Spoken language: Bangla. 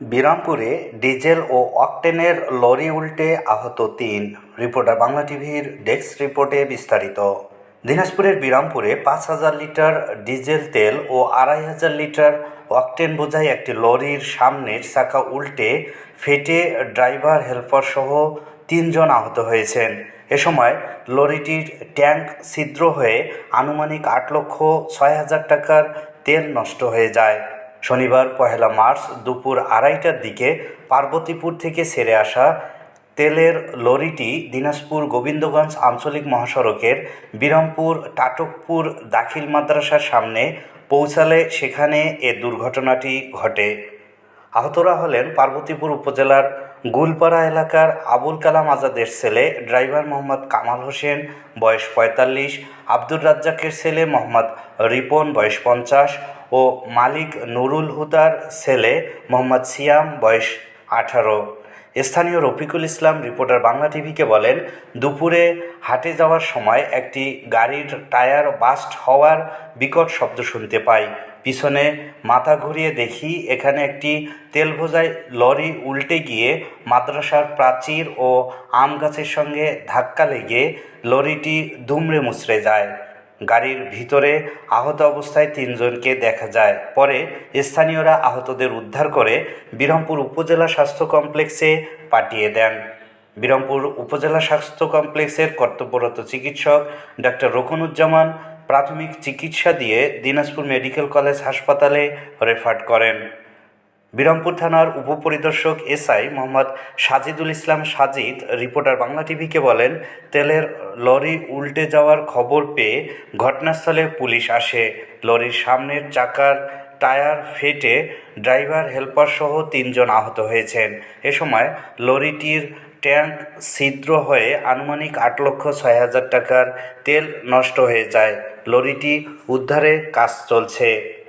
বিরামপুরে ডিজেল ও অকটেনের লরি উল্টে আহত তিন। রিপোর্টার বাংলা টিভির ডেস্ক রিপোর্টে বিস্তারিত। দিনাজপুরের বিরামপুরে পাঁচ হাজার লিটার ডিজেল তেল ও আড়াই হাজার লিটার অকটেন বোঝাই একটি লরির সামনের চাকা উল্টে ফেটে ড্রাইভার, হেল্পার সহ তিনজন আহত হয়েছেন। এ সময় লরিটির ট্যাঙ্ক ছিদ্র হয়ে আনুমানিক আট লক্ষ ছয় হাজার টাকার তেল নষ্ট হয়ে যায়। শনিবার, পহেলা মার্চ, দুপুর আড়াইটার দিকে পার্বতীপুর থেকে ছেড়ে আসা তেলের লরিটি দিনাজপুর গোবিন্দগঞ্জ আঞ্চলিক মহাসড়কের বিরামপুর, টাটকপুর দাখিল মাদ্রাসার সামনে পৌঁছালে সেখানে এ দুর্ঘটনাটি ঘটে। আহতরা হলেন পার্বতীপুর উপজেলার গুলপাড়া এলাকার আবুল কালাম আজাদের ছেলে ড্রাইভার মোহাম্মদ কামাল হোসেন, বয়স পঁয়তাল্লিশ, আব্দুর রাজ্জাকের ছেলে মোহাম্মদ রিপন, বয়স পঞ্চাশ ও মালিক নুরুল হুদার ছেলে মোহাম্মদ সিয়াম, বয়স আঠারো। স্থানীয় রফিকুল ইসলাম, রিপোর্টার বাংলা টিভিকে বলেন, দুপুরে হাটে যাওয়ার সময় একটি গাড়ির টায়ার বাস্ট হওয়ার বিকট শব্দ শুনতে পাই। পিছনে মাথা ঘুরিয়ে দেখি এখানে একটি তেল বোঝাই লরি উল্টে গিয়ে মাদ্রাসার প্রাচীর ও আম গাছের সঙ্গে ধাক্কা লেগে লরিটি দুমড়ে মুচড়ে যায়। গাড়ির ভিতরে আহত অবস্থায় তিনজনকে দেখা যায়। পরে স্থানীয়রা আহতদের উদ্ধার করে বিরমপুর উপজেলা স্বাস্থ্য কমপ্লেক্সে পাঠিয়ে দেন। বিরমপুর উপজেলা স্বাস্থ্য কমপ্লেক্সের কর্তব্যরত চিকিৎসক ডাক্তার রকুনুজ্জামান প্রাথমিক চিকিৎসা দিয়ে দিনাজপুর মেডিকেল কলেজ হাসপাতালে রেফার করেন। বিরামপুর থানার উপপরিদর্শক এসআই মোহাম্মদ সাজিদুল ইসলাম সাজিদ, রিপোর্টার বাংলা টিভিকে বলেন, তেলের লরি উল্টে যাওয়ার খবর পেয়ে ঘটনাস্থলে পুলিশ আসে। লরির সামনের চাকার টায়ার ফেটে ড্রাইভার, হেল্পার সহ তিনজন আহত হয়েছেন। এ সময় লরিটির ট্যাঙ্ক ছিদ্র হয়ে আনুমানিক আট লক্ষ ছয় হাজার টাকার তেল নষ্ট হয়ে যায়। লরিটি উদ্ধারে কাজ চলছে।